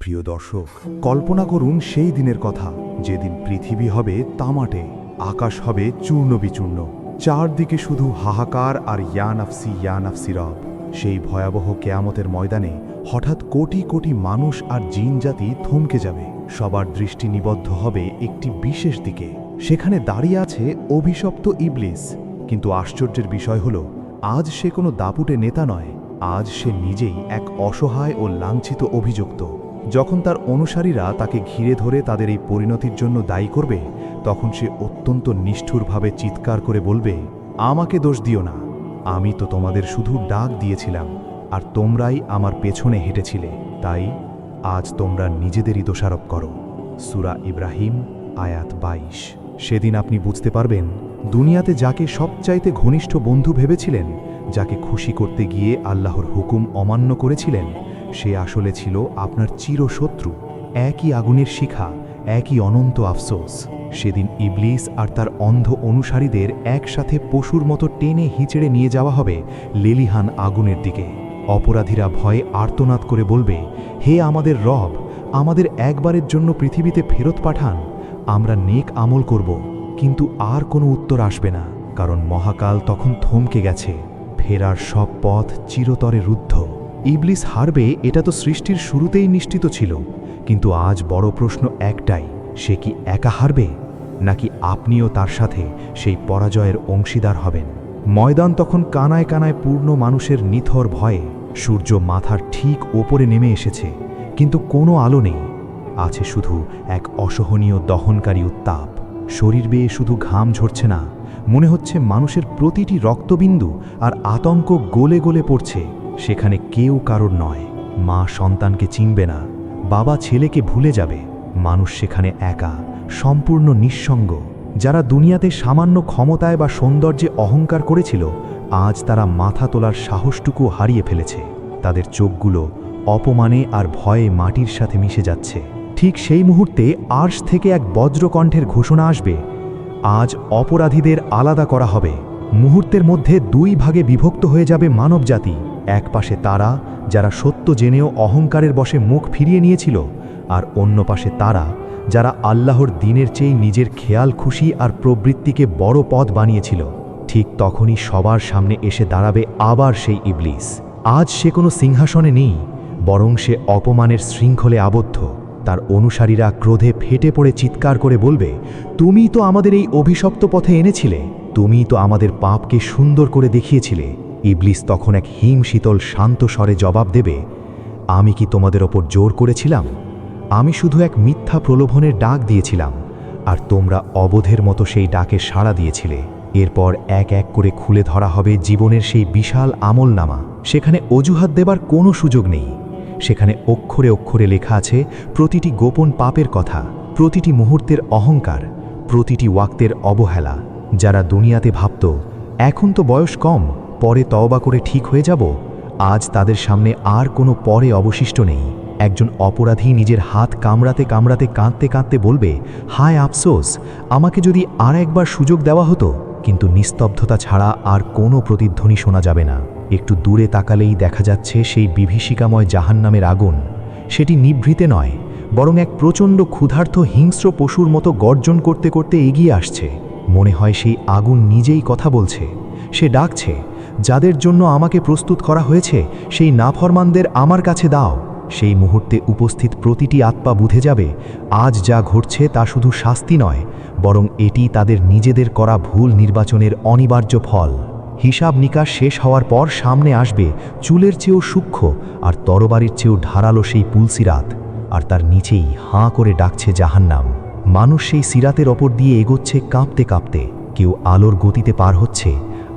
প্রিয় দর্শক কল্পনা করুন সেই দিনের কথা যেদিন পৃথিবী হবে তামাটে। আকাশ হবে চূর্ণ বিচূর্ণ চারদিকে শুধু হাহাকার আর ইয়ানাফসি ইয়ানাফসি রব। সেই ভয়াবহ কেয়ামতের ময়দানে হঠাৎ কোটি কোটি মানুষ আর জিন জাতি থমকে যাবে। সবার দৃষ্টি নিবদ্ধ হবে একটি বিশেষ দিকে। সেখানে দাঁড়িয়ে আছে অভিশপ্ত ইবলিস। কিন্তু আশ্চর্যের বিষয় হল, আজ সে কোনো দাপুটে নেতা নয়। আজ সে নিজেই এক অসহায় ও লাঞ্ছিত অভিযুক্ত। যখন তার অনুসারীরা তাকে ঘিরে ধরে তাদের এই পরিণতির জন্য দায়ী করবে তখন সে অত্যন্ত নিষ্ঠুরভাবে চিৎকার করে বলবে, আমাকে দোষ দিও না। আমি তো তোমাদের শুধু ডাক দিয়েছিলাম, আর তোমরাই আমার পেছনে হেঁটেছিলে। তাই আজ তোমরা নিজেদেরই দোষারোপ করো। সুরা ইব্রাহিম, আয়াত বাইশ। সেদিন আপনি বুঝতে পারবেন, দুনিয়াতে যাকে সবচাইতে ঘনিষ্ঠ বন্ধু ভেবেছিলেন, যাকে খুশি করতে গিয়ে আল্লাহর হুকুম অমান্য করেছিলেন, সে আসলে ছিল আপনার চিরশত্রু, একই আগুনের শিখা। একই অনন্ত আফসোস। সেদিন ইবলিস আর তার অন্ধ অনুসারীদের একসাথে পশুর মতো টেনে হিঁচড়ে নিয়ে যাওয়া হবে লেলিহান আগুনের দিকে। অপরাধীরা ভয়ে আর্তনাদ করে বলবে, হে আমাদের রব, আমাদের একবারের জন্য পৃথিবীতে ফেরত পাঠান। আমরা নেক আমল করব, কিন্তু আর কোনো উত্তর আসবে না, কারণ মহাকাল তখন থমকে গেছে। ফেরার সব পথ চিরতরে রুদ্ধ। ইবলিস হারবে, এটা তো সৃষ্টির শুরুতেই নিশ্চিত ছিল। কিন্তু আজ বড় প্রশ্ন একটাই, সে কি একা হারবে? নাকি আপনিও তার সাথে সেই পরাজয়ের অংশীদার হবেন? ময়দান তখন কানায় কানায় পূর্ণ মানুষের নিথর ভয়ে, সূর্য মাথার ঠিক ওপরে নেমে এসেছে, কিন্তু কোনো আলো নেই। আছে শুধু এক অসহনীয় দহনকারী উত্তাপ। শরীর বেয়ে শুধু ঘাম ঝরছে না, মনে হচ্ছে মানুষের প্রতিটি রক্তবিন্দু আর আতঙ্ক গোলে গোলে পড়ছে, সেখানে কেউ কারোর নয়, মা সন্তানকে চিনবে না। বাবা ছেলেকে ভুলে যাবে। মানুষ সেখানে একা, সম্পূর্ণ নিঃসঙ্গ। যারা দুনিয়াতে সামান্য ক্ষমতায় বা সৌন্দর্যে অহংকার করেছিল, আজ তারা মাথা তোলার সাহসটুকু হারিয়ে ফেলেছে। তাদের চোখগুলো অপমানে আর ভয়ে মাটির সাথে মিশে যাচ্ছে। ঠিক সেই মুহূর্তে আর্শ থেকে এক বজ্রকণ্ঠের ঘোষণা আসবে, আজ অপরাধীদের আলাদা করা হবে। মুহূর্তের মধ্যে দুই ভাগে বিভক্ত হয়ে যাবে মানবজাতি। এক পাশে তারা, যারা সত্য জেনেও অহংকারের বশে মুখ ফিরিয়ে নিয়েছিল, আর অন্য পাশে তারা, যারা আল্লাহর দিনের চেয়ে নিজের খেয়াল, খুশি আর প্রবৃত্তিকে বড় পথ বানিয়েছিল। ঠিক তখনই সবার সামনে এসে দাঁড়াবে আবার সেই ইবলিস। আজ সে কোনো সিংহাসনে নেই, বরং সে অপমানের শৃঙ্খলে আবদ্ধ। তার অনুসারীরা ক্রোধে ফেটে পড়ে চিৎকার করে বলবে, তুমি তো আমাদের এই অভিশপ্ত পথে এনেছিলে তুমি তো আমাদের পাপকে সুন্দর করে দেখিয়েছিলে। ইবলিস তখন এক হিম শীতল শান্ত স্বরে জবাব দেবে, আমি কি তোমাদের ওপর জোর করেছিলাম? আমি শুধু এক মিথ্যা প্রলোভনের ডাক দিয়েছিলাম, আর তোমরা অবোধের মতো সেই ডাকে সাড়া দিয়েছিলে। এরপর এক এক করে খুলে ধরা হবে জীবনের সেই বিশাল আমলনামা। সেখানে অজুহাত দেবার কোনো সুযোগ নেই। সেখানে অক্ষরে অক্ষরে লেখা আছে, প্রতিটি গোপন পাপের কথা, প্রতিটি মুহূর্তের অহংকার, প্রতিটি ওয়াক্তের অবহেলা। যারা দুনিয়াতে ভাবত, এখন তো বয়স কম পরে তওবা করে ঠিক হয়ে যাব? আজ তাদের সামনে আর কোনো পরে অবশিষ্ট নেই। একজন অপরাধী নিজের হাত কামড়াতে কামড়াতে কাঁদতে কাঁদতে বলবে, হায় আফসোস, আমাকে যদি আর একবার সুযোগ দেওয়া হতো, কিন্তু নিস্তব্ধতা ছাড়া আর কোনো প্রতিধ্বনি শোনা যাবে না। একটু দূরে তাকালেই দেখা যাচ্ছে সেই বিভীষিকাময় জাহান্নামের আগুন। সেটি নিভৃতে নয়, বরং এক প্রচণ্ড ক্ষুধার্ত হিংস্র পশুর মতো গর্জন করতে করতে এগিয়ে আসছে। মনে হয় সেই আগুন নিজেই কথা বলছে। সে ডাকছে যাদের জন্য আমাকে প্রস্তুত করা হয়েছে, সেই নাফরমানদের আমার কাছে দাও। সেই মুহূর্তে উপস্থিত প্রতিটি আত্মা বুঝে যাবে, আজ যা ঘটছে তা শুধু শাস্তি নয়, বরং এটি তাদের নিজেদের করা ভুল নির্বাচনের অনিবার্য ফল। হিসাব নিকাশ শেষ হওয়ার পর সামনে আসবে, চুলের চেয়েও সূক্ষ্ম, আর তরবারির চেয়েও ধারালো সেই পুলসিরাত, আর তার নিচেই হাঁ করে ডাকছে জাহান্নাম। মানুষ সেই সিরাতের ওপর দিয়ে এগোচ্ছে কাঁপতে কাঁপতে, কেউ আলোর গতিতে পার হচ্ছে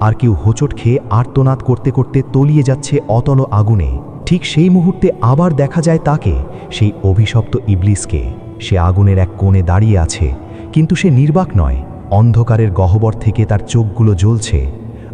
আর কেউ হোঁচট খেয়ে আর্তনাদ করতে করতে তলিয়ে যাচ্ছে অতল আগুনে। ঠিক সেই মুহূর্তে আবার দেখা যায় তাকে, সেই অভিশপ্ত ইবলিসকে। সে আগুনের এক কোণে দাঁড়িয়ে আছে, কিন্তু সে নির্বাক নয়, অন্ধকারের গহ্বর থেকে তার চোখগুলো জ্বলছে।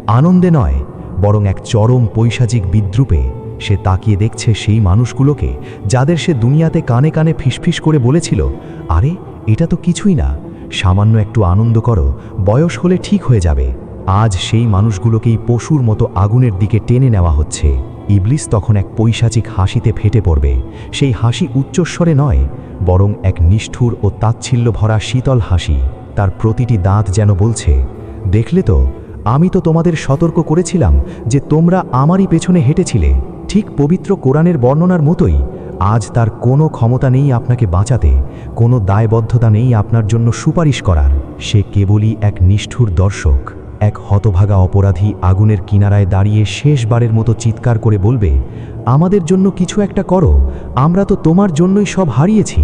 আনন্দে নয়, বরং এক চরম পৈশাচিক বিদ্রুপে সে তাকিয়ে দেখছে সেই মানুষগুলোকে, যাদের সে দুনিয়াতে কানে কানে ফিসফিস করে বলেছিল, আরে, এটা তো কিছুই না, সামান্য একটু আনন্দ করো, বয়স হলে ঠিক হয়ে যাবে। আজ সেই মানুষগুলোকেই পশুর মতো আগুনের দিকে টেনে নেওয়া হচ্ছে। ইবলিস তখন এক পৈশাচিক হাসিতে ফেটে পড়বে। সেই হাসি উচ্চস্বরে নয়, বরং এক নিষ্ঠুর ও তাচ্ছিল্য ভরা শীতল হাসি। তার প্রতিটি দাঁত যেন বলছে, দেখলে তো, আমি তো তোমাদের সতর্ক করেছিলাম যে তোমরা আমারই পেছনে হেঁটেছিলে। ঠিক পবিত্র কোরআনের বর্ণনার মতোই, আজ তার কোনো ক্ষমতা নেই আপনাকে বাঁচাতে, কোনো দায়বদ্ধতা নেই আপনার জন্য সুপারিশ করার। সে কেবলই এক নিষ্ঠুর দর্শক। এক হতভাগা অপরাধী আগুনের কিনারায় দাঁড়িয়ে শেষবারের মতো চিৎকার করে বলবে, আমাদের জন্য কিছু একটা করো, আমরা তো তোমার জন্যই সব হারিয়েছি।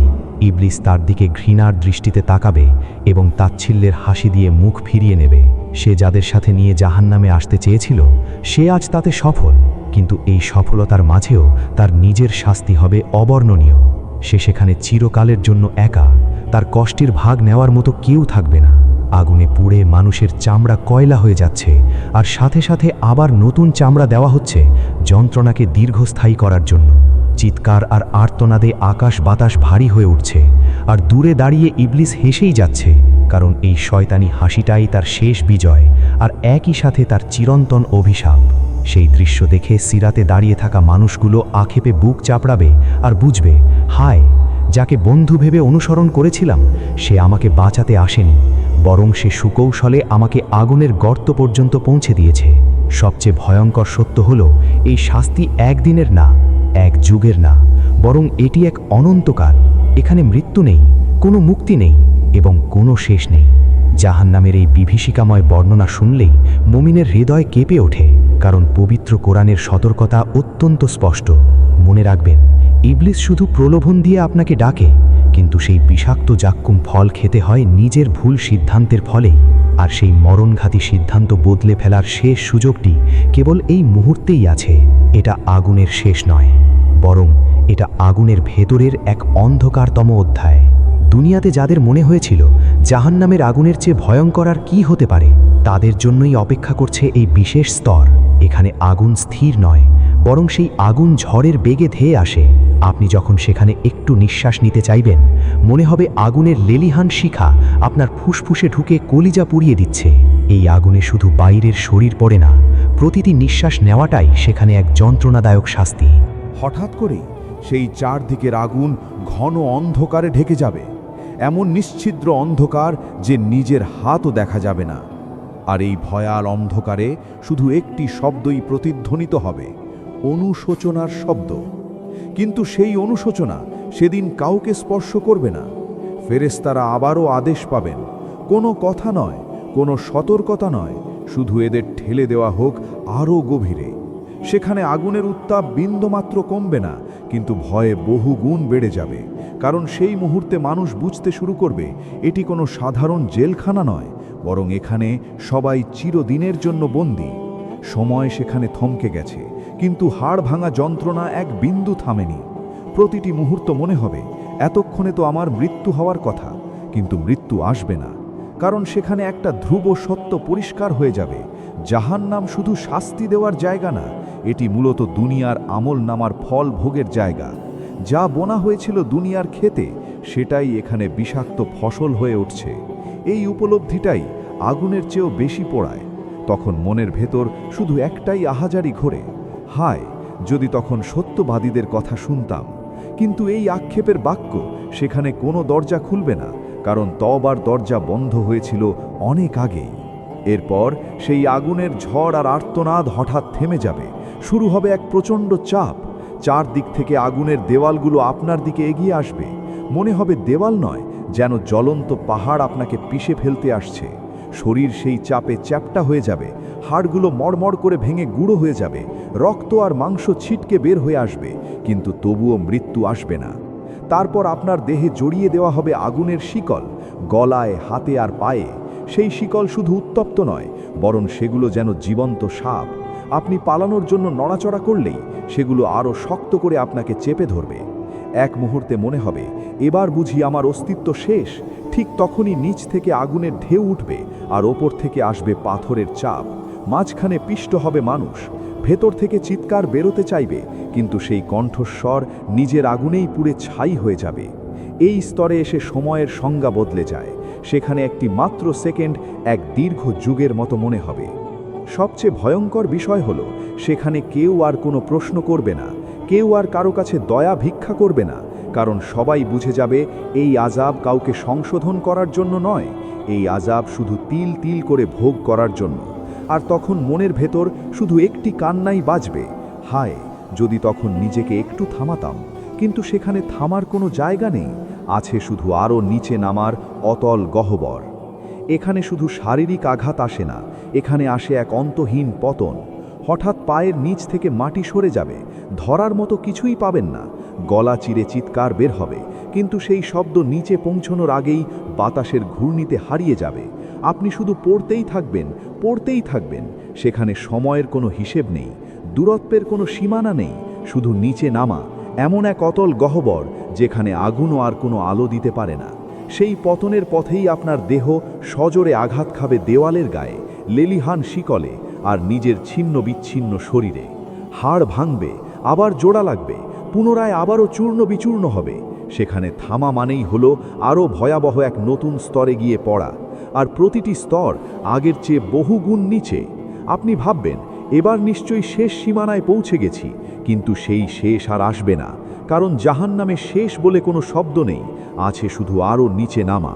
ইবলিস তার দিকে ঘৃণার দৃষ্টিতে তাকাবে এবং তাচ্ছিল্যের হাসি দিয়ে মুখ ফিরিয়ে নেবে। সে যাদের সাথে নিয়ে জাহান্নামে আসতে চেয়েছিল, সে আজ তাতে সফল, কিন্তু এই সফলতার মাঝেও তার নিজের শাস্তি হবে অবর্ণনীয়। সে সেখানে চিরকালের জন্য একা, তার কষ্টের ভাগ নেওয়ার মতো কেউ থাকবে না। আগুনে পুড়ে মানুষের চামড়া কয়লা হয়ে যাচ্ছে, আর সাথে সাথে আবার নতুন চামড়া দেওয়া হচ্ছে যন্ত্রণাকে দীর্ঘস্থায়ী করার জন্য। চিৎকার আর আর্তনাদে আকাশ বাতাস ভারী হয়ে উঠছে, আর দূরে দাঁড়িয়ে ইবলিস হেসেই যাচ্ছে, কারণ এই শয়তানি হাসিটাই তার শেষ বিজয়, আর একই সাথে তার চিরন্তন অভিশাপ। সেই দৃশ্য দেখে সিরাতে দাঁড়িয়ে থাকা মানুষগুলো আক্ষেপে বুক চাপড়াবে আর বুঝবে, হায়, যাকে বন্ধু ভেবে অনুসরণ করেছিলাম, সে আমাকে বাঁচাতে আসেনি। বরং সে সুকৌশলে আমাকে আগুনের গর্ত পর্যন্ত পৌঁছে দিয়েছে। সবচেয়ে ভয়ঙ্কর সত্য হল, এই শাস্তি একদিনের না, এক যুগের না, বরং এটি এক অনন্তকাল। এখানে মৃত্যু নেই, কোনো মুক্তি নেই এবং কোনো শেষ নেই। জাহান্নামের এই বিভীষিকাময় বর্ণনা শুনলেই মুমিনের হৃদয় কেঁপে ওঠে, কারণ পবিত্র কোরআনের সতর্কতা অত্যন্ত স্পষ্ট। মনে রাখবেন, ইবলিস শুধু প্রলোভন দিয়ে আপনাকে ডাকে কিন্তু সেই বিষাক্ত জাক্কুম ফল খেতে হয় নিজের ভুল সিদ্ধান্তের ফলেই। আর সেই মরণঘাতী সিদ্ধান্ত বদলে ফেলার শেষ সুযোগটি কেবল এই মুহূর্তেই আছে। এটা আগুনের শেষ নয়, বরং এটা আগুনের ভেতরের এক অন্ধকারতম অধ্যায়। দুনিয়াতে যাদের মনে হয়েছিল জাহান্নামের আগুনের চেয়ে ভয়ঙ্কর আর কী হতে পারে, তাদের জন্যই অপেক্ষা করছে এই বিশেষ স্তর। এখানে আগুন স্থির নয়, বরং সেই আগুন ঝড়ের বেগে ধেয়ে আসে। আপনি যখন সেখানে একটু নিঃশ্বাস নিতে চাইবেন, মনে হবে আগুনের লেলিহান শিখা আপনার ফুসফুসে ঢুকে কলিজা পুড়িয়ে দিচ্ছে। এই আগুনে শুধু বাইরের শরীর পড়ে না, প্রতিটি নিঃশ্বাস নেওয়াটাই সেখানে এক যন্ত্রণাদায়ক শাস্তি। হঠাৎ করে সেই চারদিকের আগুন ঘন অন্ধকারে ঢেকে যাবে। এমন নিশ্ছিদ্র অন্ধকার যে নিজের হাতও দেখা যাবে না। আর এই ভয়াল অন্ধকারে শুধু একটি শব্দই প্রতিধ্বনিত হবে, অনুশোচনার শব্দ। কিন্তু সেই অনুশোচনা সেদিন কাউকে স্পর্শ করবে না। ফেরেস্তারা আবারও আদেশ পাবেন। কোনো কথা নয়, কোনো সতর্কতা নয়, শুধু এদের ঠেলে দেওয়া হোক আরও গভীরে। সেখানে আগুনের উত্তাপ বিন্দুমাত্র কমবে না, কিন্তু ভয়ে বহু গুণ বেড়ে যাবে। কারণ সেই মুহূর্তে মানুষ বুঝতে শুরু করবে, এটি কোনো সাধারণ জেলখানা নয়, বরং এখানে সবাই চিরদিনের জন্য বন্দী। সময় সেখানে থমকে গেছে। কিন্তু হাড় ভাঙা যন্ত্রণা এক বিন্দু থামেনি। প্রতিটি মুহূর্ত মনে হবে, এতক্ষণে তো আমার মৃত্যু হওয়ার কথা, কিন্তু মৃত্যু আসবে না, কারণ সেখানে একটা ধ্রুব সত্য পরিষ্কার হয়ে যাবে। যাহার জাহান্নাম শুধু শাস্তি দেওয়ার জায়গা না, এটি মূলত দুনিয়ার আমল নামার ফল ভোগের জায়গা। যা বোনা হয়েছিল দুনিয়ার খেতে, সেটাই এখানে বিষাক্ত ফসল হয়ে উঠছে। এই উপলব্ধিটাই আগুনের চেয়েও বেশি পোড়ায়। তখন মনের ভেতর শুধু একটাই আহাজারি ঘোরে হায়, যদি তখন সত্যবাদীদের কথা শুনতাম। কিন্তু এই আক্ষেপের বাক্য সেখানে কোনো দরজা খুলবে না, কারণ তবার দরজা বন্ধ হয়েছিল অনেক আগেই। এরপর সেই আগুনের ঝড় আর আর্তনাদ হঠাৎ থেমে যাবে। শুরু হবে এক প্রচণ্ড চাপ। চারদিক থেকে আগুনের দেওয়ালগুলো আপনার দিকে এগিয়ে আসবে। মনে হবে দেওয়াল নয়, যেন জ্বলন্ত পাহাড় আপনাকে পিষে ফেলতে আসছে। শরীর সেই চাপে চ্যাপটা হয়ে যাবে হাড়গুলো মড়মড় করে ভেঙে গুঁড়ো হয়ে যাবে, রক্ত আর মাংস ছিটকে বের হয়ে আসবে, কিন্তু তবুও মৃত্যু আসবে না। তারপর আপনার দেহে জড়িয়ে দেওয়া হবে আগুনের শিকল, গলায়, হাতে আর পায়ে। সেই শিকল শুধু উত্তপ্ত নয়, বরং সেগুলো যেন জীবন্ত সাপ। আপনি পালানোর জন্য নড়াচড়া করলেই সেগুলো আরও শক্ত করে আপনাকে চেপে ধরবে। এক মুহূর্তে মনে হবে, এবার বুঝি আমার অস্তিত্ব শেষ। ঠিক তখনই নিচ থেকে আগুনের ঢেউ উঠবে আর ওপর থেকে আসবে পাথরের চাপ। মাঝখানে পিষ্ট হবে মানুষ। ভেতর থেকে চিৎকার বেরোতে চাইবে, কিন্তু সেই কণ্ঠস্বর নিজের আগুনেই পুড়ে ছাই হয়ে যাবে। এই স্তরে এসে সময়ের সংজ্ঞা বদলে যায়। সেখানে একটি মাত্র সেকেন্ড, এক দীর্ঘ যুগের মতো মনে হবে। সবচেয়ে ভয়ঙ্কর বিষয় হলো, সেখানে কেউ আর কোনো প্রশ্ন করবে না। কেউ আর কারও কাছে দয়া ভিক্ষা করবে না, কারণ সবাই বুঝে যাবে, এই আজাব কাউকে সংশোধন করার জন্য নয়। এই আজাব শুধু তিল তিল করে ভোগ করার জন্য। আর তখন মনের ভেতর শুধু একটি কান্নাই বাজবে। হায়, যদি তখন নিজেকে একটু থামাতাম, কিন্তু সেখানে থামার কোনো জায়গা নেই, আছে শুধু আরও নিচে নামার অতল গহ্বর। এখানে শুধু শারীরিক আঘাত আসে না, এখানে আসে এক অন্তহীন পতন। হঠাৎ পায়ের নিচ থেকে মাটি সরে যাবে, ধরার মতো কিছুই পাবেন না, গলা চিরে চিৎকার বের হবে, কিন্তু সেই শব্দ নিচে পৌঁছনোর আগেই বাতাসের ঘূর্ণিতে হারিয়ে যাবে। আপনি শুধু পড়তেই থাকবেন পড়তেই থাকবেন। সেখানে সময়ের কোনো হিসেব নেই, দূরত্বের কোনো সীমানা নেই, শুধু নিচে নামা, এমন এক অতল গহ্বর যেখানে আগুনও আর কোনো আলো দিতে পারে না। সেই পতনের পথেই আপনার দেহ সজোরে আঘাত খাবে দেওয়ালের গায়ে, লেলিহান শিকলে আর নিজের ছিন্ন বিচ্ছিন্ন শরীরে। হাড় ভাঙবে, আবার জোড়া লাগবে, পুনরায় আবারও চূর্ণ বিচূর্ণ হবে। সেখানে থামা মানেই হলো আরও ভয়াবহ এক নতুন স্তরে গিয়ে পড়া। আর প্রতিটি স্তর আগের চেয়ে বহুগুণ নিচে। আপনি ভাববেন, এবার নিশ্চয়ই শেষ সীমানায় পৌঁছে গেছি, কিন্তু সেই শেষ আর আসবে না, কারণ জাহান নামে শেষ বলে কোনো শব্দ নেই, আছে শুধু আরও নিচে নামা।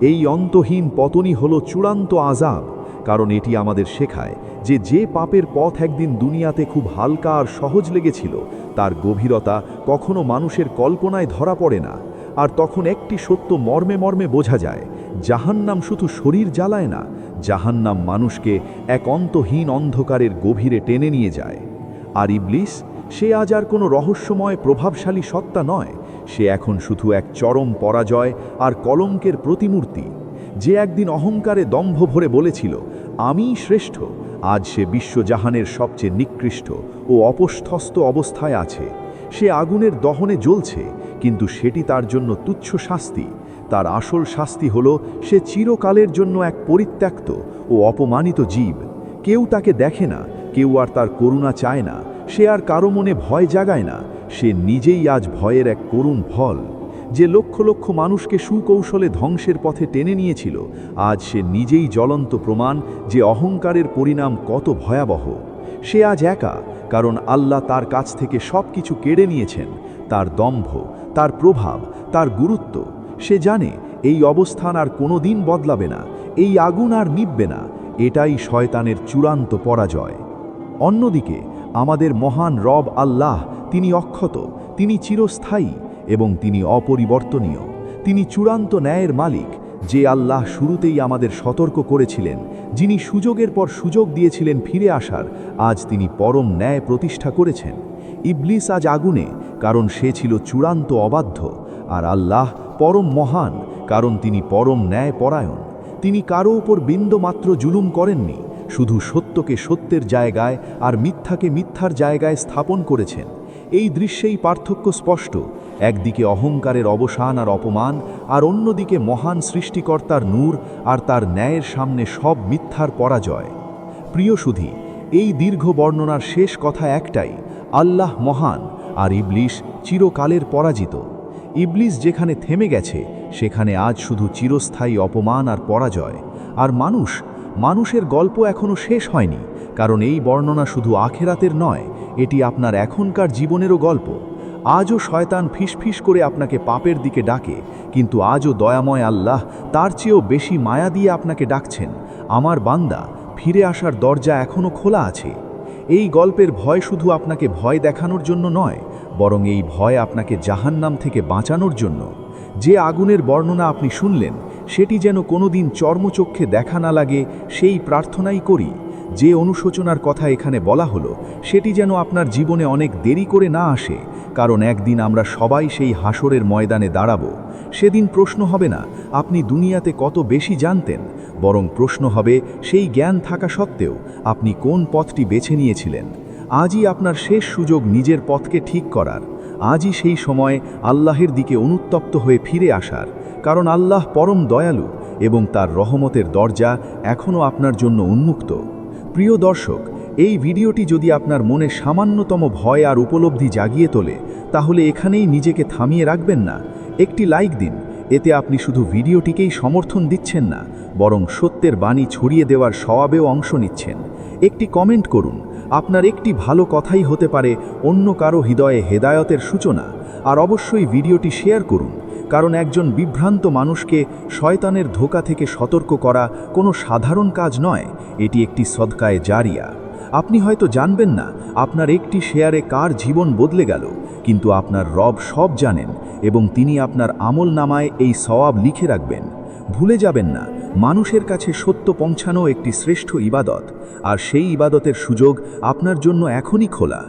এই অন্তহীন পতনই হলো চূড়ান্ত আজাব কারণ এটি আমাদের শেখায় যে যে পাপের পথ একদিন দুনিয়াতে খুব হালকা আর সহজ লেগেছিল, তার গভীরতা কখনো মানুষের কল্পনায় ধরা পড়ে না। আর তখন একটি সত্য মর্মে মর্মে বোঝা যায়, জাহান্নাম শুধু শরীর জ্বালায় না, জাহান্নাম মানুষকে এক অন্তহীন অন্ধকারের গভীরে টেনে নিয়ে যায়। আর ইবলিস, সে আজ আর কোনো রহস্যময় প্রভাবশালী সত্তা নয়, সে এখন শুধু এক চরম পরাজয় আর কলঙ্কের প্রতিমূর্তি। যে একদিন অহংকারে দম্ভ ভরে বলেছিল, আমিই শ্রেষ্ঠ আজ সে বিশ্বজাহানের সবচেয়ে নিকৃষ্ট ও অপস্থস্থ অবস্থায় আছে। সে আগুনের দহনে জ্বলছে, কিন্তু সেটি তার জন্য তুচ্ছ শাস্তি। তার আসল শাস্তি হল, সে চিরকালের জন্য এক পরিত্যক্ত ও অপমানিত জীব। কেউ তাকে দেখে না, কেউ আর তার করুণা চায় না, সে আর কারও মনে ভয় জাগায় না, সে নিজেই আজ ভয়ের এক করুণ ফল যে লক্ষ লক্ষ মানুষকে সুকৌশলে ধ্বংসের পথে টেনে নিয়েছিল, আজ সে নিজেই জ্বলন্ত প্রমাণ যে অহংকারের পরিণাম কত ভয়াবহ। সে আজ একা, কারণ আল্লাহ তার কাছ থেকে সব কিছু কেড়ে নিয়েছেন, তার দম্ভ, তার প্রভাব, তার গুরুত্ব। সে জানে, এই অবস্থান আর কোনো দিন বদলাবে না, এই আগুন আর নিববে না, এটাই শয়তানের চূড়ান্ত পরাজয়। অন্যদিকে, আমাদের মহান রব আল্লাহ, তিনি অক্ষত, তিনি চিরস্থায়ী এবং তিনি অপরিবর্তনীয়। তিনি চূড়ান্ত ন্যায়ের মালিক, যে আল্লাহ শুরুতেই আমাদের সতর্ক করেছিলেন, যিনি সুযোগের পর সুযোগ দিয়েছিলেন ফিরে আসার, আজ তিনি পরম ন্যায় প্রতিষ্ঠা করেছেন। ইবলিস আজ আগুনে, কারণ সে ছিল চূড়ান্ত অবাধ্য, আর আল্লাহ পরম মহান, কারণ তিনি পরম ন্যায় পরায়ণ তিনি কারও উপর বিন্দুমাত্র জুলুম করেননি, শুধু সত্যকে সত্যের জায়গায় আর মিথ্যাকে মিথ্যার জায়গায় স্থাপন করেছেন। এই দৃশ্যেই পার্থক্য স্পষ্ট। একদিকে অহংকারের অবসান আর অপমান, আর অন্যদিকে মহান সৃষ্টিকর্তার নূর আর তার ন্যায়ের সামনে সব মিথ্যার পরাজয়। প্রিয় সুধী, এই দীর্ঘ বর্ণনার শেষ কথা একটাই, আল্লাহ মহান আর ইবলিশ চিরকালের পরাজিত। ইবলিস যেখানে থেমে গেছে, সেখানে আজ শুধু চিরস্থায়ী অপমান আর পরাজয়। আর মানুষ, মানুষের গল্প এখনও শেষ হয়নি, কারণ এই বর্ণনা শুধু আখেরাতের নয় এটি আপনার এখনকার জীবনেরও গল্প। আজও শয়তান ফিসফিস করে আপনাকে পাপের দিকে ডাকে, কিন্তু আজও দয়াময় আল্লাহ তার চেয়েও বেশি মায়া দিয়ে আপনাকে ডাকছেন। আমার বান্দা, ফিরে আসার দরজা এখনও খোলা আছে। এই গল্পের ভয় শুধু আপনাকে ভয় দেখানোর জন্য নয়, বরং এই ভয় আপনাকে জাহান্নাম থেকে বাঁচানোর জন্য। যে আগুনের বর্ণনা আপনি শুনলেন, সেটি যেন কোনোদিন চর্মচক্ষে দেখা না লাগে, সেই প্রার্থনাই করি। যে অনুশোচনার কথা এখানে বলা হলো, সেটি যেন আপনার জীবনে অনেক দেরি করে না আসে, কারণ একদিন আমরা সবাই সেই হাসরের ময়দানে দাঁড়াবো। সেদিন প্রশ্ন হবে না, আপনি দুনিয়াতে কত বেশি জানতেন, বরং প্রশ্ন হবে, সেই জ্ঞান থাকা সত্ত্বেও আপনি কোন পথটি বেছে নিয়েছিলেন? আজই আপনার শেষ সুযোগ নিজের পথকে ঠিক করার। আজই সেই সময় আল্লাহের দিকে অনুত্তপ্ত হয়ে ফিরে আসার, কারণ আল্লাহ পরম দয়ালু এবং তার রহমতের দরজা এখনও আপনার জন্য উন্মুক্ত। প্রিয় দর্শক, এই ভিডিওটি যদি আপনার মনে সামান্যতম ভয় আর উপলব্ধি জাগিয়ে তোলে, তাহলে এখানেই নিজেকে থামিয়ে রাখবেন না। একটি লাইক দিন, এতে আপনি শুধু ভিডিওটিকেই সমর্থন দিচ্ছেন না, বরং সত্যের বাণী ছড়িয়ে দেওয়ার স্বভাবেও অংশ নিচ্ছেন। একটি কমেন্ট করুন, আপনার একটি ভালো কথাই হতে পারে অন্য কারও হৃদয়ে হেদায়তের সূচনা, আর অবশ্যই ভিডিওটি শেয়ার করুন। কারণ একজন বিভ্রান্ত মানুষকে শয়তানের ধোকা থেকে সতর্ক করা কোনো সাধারণ কাজ নয়, এটি একটি সদকায়ে জারিয়া। আপনি হয়তো জানবেন না, আপনার একটি শেয়ারে কার জীবন বদলে গেল, কিন্তু আপনার রব সব জানেন এবং তিনি আপনার আমল নামায় এই সওয়াব লিখে রাখবেন। ভুলে যাবেন না, মানুষের কাছে সত্য পৌঁছানো একটি শ্রেষ্ঠ ইবাদত, আর সেই ইবাদতের সুযোগ আপনার জন্য এখনই খোলা।